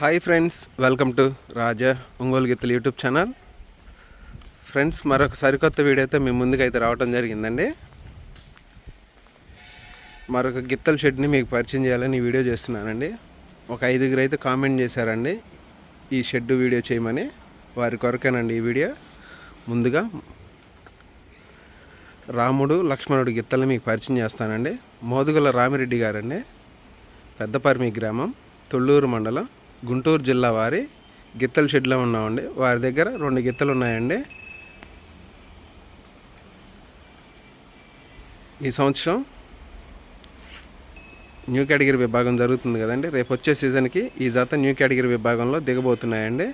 Hi friends welcome to Raja Ongole గిత్తలు YouTube channel friends మరొక సరికొత్త వీడియో అయితే మీ ముందుకు అయితే రావడం జరిగిందండి. మరొక గిత్తల షెడ్ని మీకు పరిచయం చేయాలని వీడియో చేస్తున్నానండి. ఒక ఐదుగురు అయితే కామెంట్ చేశారండి ఈ షెడ్ వీడియో చేయమని. వారి కొరకేనండి ఈ వీడియో ముందుగా రాముడు లక్ష్మణుడు గిత్తల్ని మీకు పరిచయం చేస్తానండి. మోదుగుల రామిరెడ్డి గారండి. పెద్దపర్మి గ్రామం తొళ్ళూరు మండలం గుంటూరు జిల్లా వారి గిత్తల షెడ్లో ఉన్నామండి. వారి దగ్గర రెండు గిత్తలు ఉన్నాయండి. ఈ సంవత్సరం న్యూ కేటగిరీ విభాగం జరుగుతుంది కదండి. రేపు వచ్చే సీజన్కి ఈ జత న్యూ కేటగిరీ విభాగంలో దిగబోతున్నాయండి.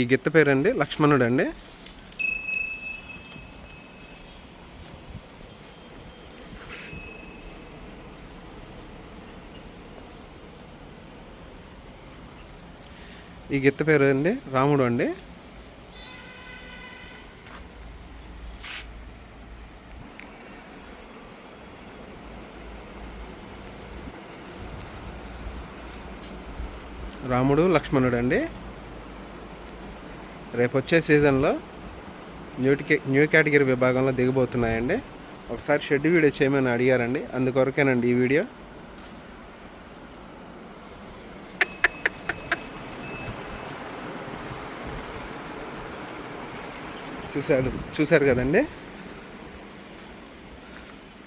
ఈ గిత్త పేరండి లక్ష్మణుడు అండి ఈ గిత్త పేరు అండి రాముడు అండి. రాముడు లక్ష్మణుడు అండి. రేపు వచ్చే సీజన్లో న్యూ న్యూ కేటగిరీ విభాగంలో దిగబోతున్నాయండి. ఒకసారి షెడ్ వీడియో చేయమని అడిగారండి. అందుకొరకేనండి ఈ వీడియో. చూశారు చూశారు కదండి?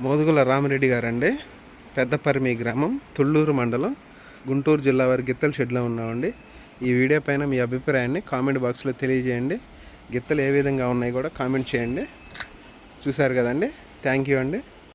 మోదుగుల రామిరెడ్డి గారండి. పెద్దపరిమి గ్రామం తుళ్ళూరు మండలం గుంటూరు జిల్లా వారి గిత్తల షెడ్లో ఉన్నామండి. ఈ వీడియో పైన మీ అభిప్రాయాన్ని కామెంట్ బాక్స్లో తెలియజేయండి. గిత్తలు ఏ విధంగా ఉన్నాయి కూడా కామెంట్ చేయండి. చూశారు కదండి? థ్యాంక్ యూ అండి.